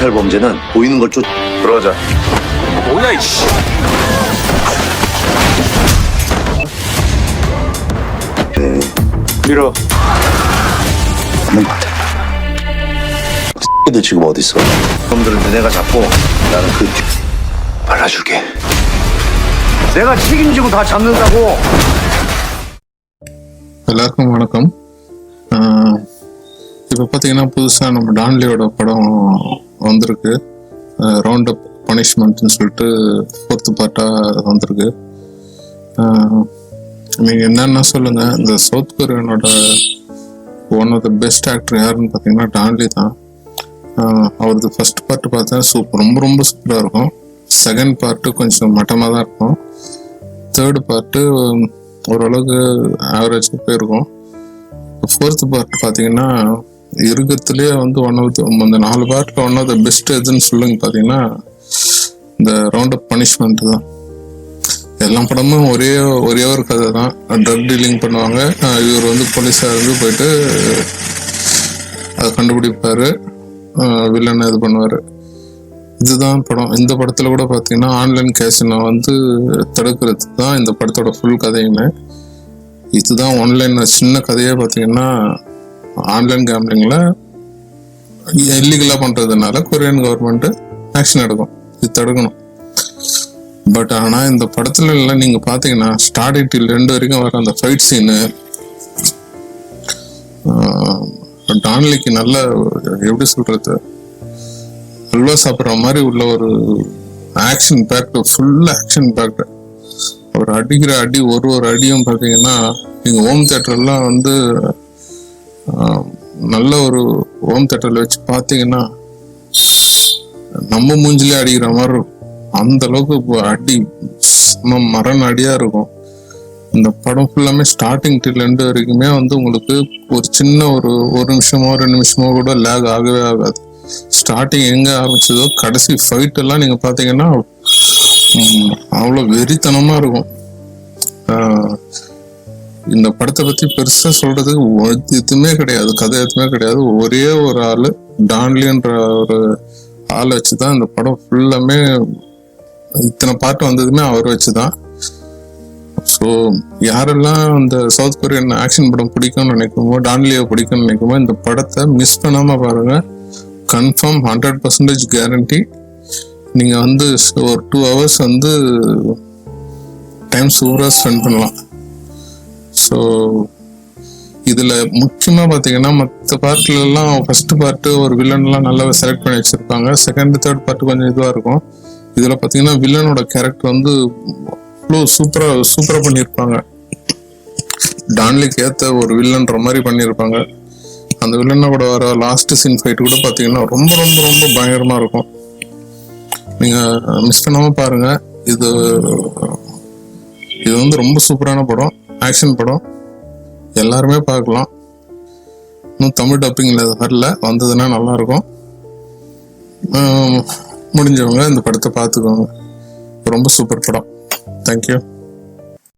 멘탈 범죄는 보이는 걸 쫓. 들어가자. 뭐야 이씨 밀어 맞는 것 같아. 새끼들 지금 어디 있어? 놈들은 너네가 잡고 나는 그 뒤. 발라줄게. 내가 책임지고 다 잡는다고. எல்லாருக்கும் வணக்கம் ஆஹ் இப்போ பார்த்தீங்கன்னா புதுசாக நம்ம டான்லியோட படம் வந்திருக்கு. ரவுண்ட் அப் பனிஷ்மெண்ட்னு சொல்லிட்டு ஃபோர்த்து பார்ட்டாக வந்திருக்கு. நீங்கள் என்னென்ன சொல்லுங்கள் இந்த south கொரியனோட one of the best actor யாருன்னு பார்த்தீங்கன்னா டான்லி தான். அவரது ஃபர்ஸ்ட் பார்ட் பார்த்தா சூப்பர் ரொம்ப ரொம்ப சூப்பராக இருக்கும். செகண்ட் பார்ட்டு கொஞ்சம் மட்டமாக தான் இருக்கும். தேர்டு பார்ட்டு ஓரளவுக்கு ஆவரேஜாக போயிருக்கும். ஃபோர்த்து பார்ட் பார்த்தீங்கன்னா இருக்கிறதுலேயே வந்து ஒன் ஆஃப் அந்த நாலு பார்ட்டில் ஒன் ஆஃப் த பெஸ்ட் எதுன்னு சொல்லுங்க பார்த்தீங்கன்னா இந்த ரவுண்ட் அப் பனிஷ்மெண்ட் தான். எல்லா படமும் ஒரே ஒரே ஒரு கதை தான். ட்ரக் டீலிங் பண்ணுவாங்க. இவர் வந்து போலீஸாக இருந்து போயிட்டு அதை கண்டுபிடிப்பாரு. வில்லனை இது பண்ணுவார். இதுதான் படம். இந்த படத்துல கூட பாத்தீங்கன்னா ஆன்லைன் கேசினை வந்து தடுக்கிறது தான் இந்த படத்தோட ஃபுல் கதையுமே. இதுதான் ஆன்லைன் சின்ன கதையே பாத்தீங்கன்னா ஆன்லைன் கேம்லிங்கில் இல்லீகலாக பண்ணுறதுனால கொரியன் கவர்மெண்ட் ஆக்ஷன் எடுக்கும். இது தடுக்கணும். பட் ஆனால் இந்த படத்துல எல்லாம் நீங்கள் பார்த்தீங்கன்னா ஸ்டார்டிங் டில் ரெண்டு வரைக்கும் வர அந்த ஃபைட் சீனு டான்லிக்கு நல்ல எப்படி சொல்றது அல்வா சாப்பிட்ற மாதிரி உள்ள ஒரு action packed full action packed அவர் அடிக்கிற அடி ஒரு ஒரு அடியும் பார்த்தீங்கன்னா நீங்கள் ஹோம் தேட்டர்லாம் வந்து நல்ல ஒரு ஹோம் தேட்டரில் வச்சு பார்த்தீங்கன்னா நம்ம மூஞ்சிலே அடிக்கிற மாதிரி இருக்கும். அந்த அளவுக்கு இப்போ அடி நம்ம மரண அடியாக இருக்கும். இந்த படம் ஃபுல்லாமே ஸ்டார்டிங் டில் வரைக்குமே வந்து உங்களுக்கு ஒரு சின்ன ஒரு ஒரு நிமிஷமோ ரெண்டு நிமிஷமோ கூட லேக் ஆகவே ஆகாது. ஸ்டார்டிங் எங்க ஆரம்பிச்சதோ கடைசி ஃபைட் எல்லாம் நீங்க பாத்தீங்கன்னா அவ்வளோ வெறித்தனமா இருக்கும். ஆஹ், இந்த படத்தை பத்தி பெருசா சொல்றதுக்கு எதுவுமே கிடையாது கதை எதுவுமே கிடையாது. ஒரே ஒரு ஆளு டான்லின்ற ஒரு ஆளை வச்சுதான் இந்த படம் ஃபுல்லாமே இத்தனை பாட்டு வந்ததுமே அவர் வச்சுதான். ஸோ யாரெல்லாம் அந்த சவுத் கொரியன் ஆக்ஷன் படம் பிடிக்கும்னு நினைக்குமோ டான்லியை பிடிக்கும்னு நினைக்குமோ இந்த படத்தை மிஸ் பண்ணாம பாருங்க. கன்ஃபார்ம் ஹண்ட்ரட் பர்சன்டேஜ் கேரண்டி நீங்க வந்து ஒரு டூ ஹவர்ஸ் வந்து டைம் சூப்பராக ஸ்பெண்ட் பண்ணலாம். ஸோ இதுல முக்கியமா பாத்தீங்கன்னா மற்ற பார்ட்ல எல்லாம் ஃபர்ஸ்ட் பார்ட் ஒரு வில்லன்லாம் நல்லா செலக்ட் பண்ணி வச்சிருப்பாங்க. செகண்ட் தேர்ட் பார்ட் கொஞ்சம் இதுவா இருக்கும். இதுல பாத்தீங்கன்னா வில்லனோட கேரக்டர் வந்து அவ்வளோ சூப்பரா சூப்பரா பண்ணியிருப்பாங்க டான்லிக்கு ஏத்த ஒரு வில்லன்ற மாதிரி பண்ணியிருப்பாங்க அந்த வில்லனை கூட வர லாஸ்ட் சீன் ஃபைட் கூட பாத்தீங்கன்னா ரொம்ப ரொம்ப ரொம்ப பயங்கரமா இருக்கும். நீங்க மிஸ் பண்ணாம பாருங்க. இது இது வந்து ரொம்ப சூப்பரான படம். ஆக்ஷன் படம். எல்லாருமே பார்க்கலாம். இன்னும் தமிழ் டப்பிங்கில் அது வரல. வந்ததுன்னா நல்லாயிருக்கும். முடிஞ்சவங்க இந்த படத்தை பார்த்துக்கோங்க. ரொம்ப சூப்பர் படம். தேங்க்யூ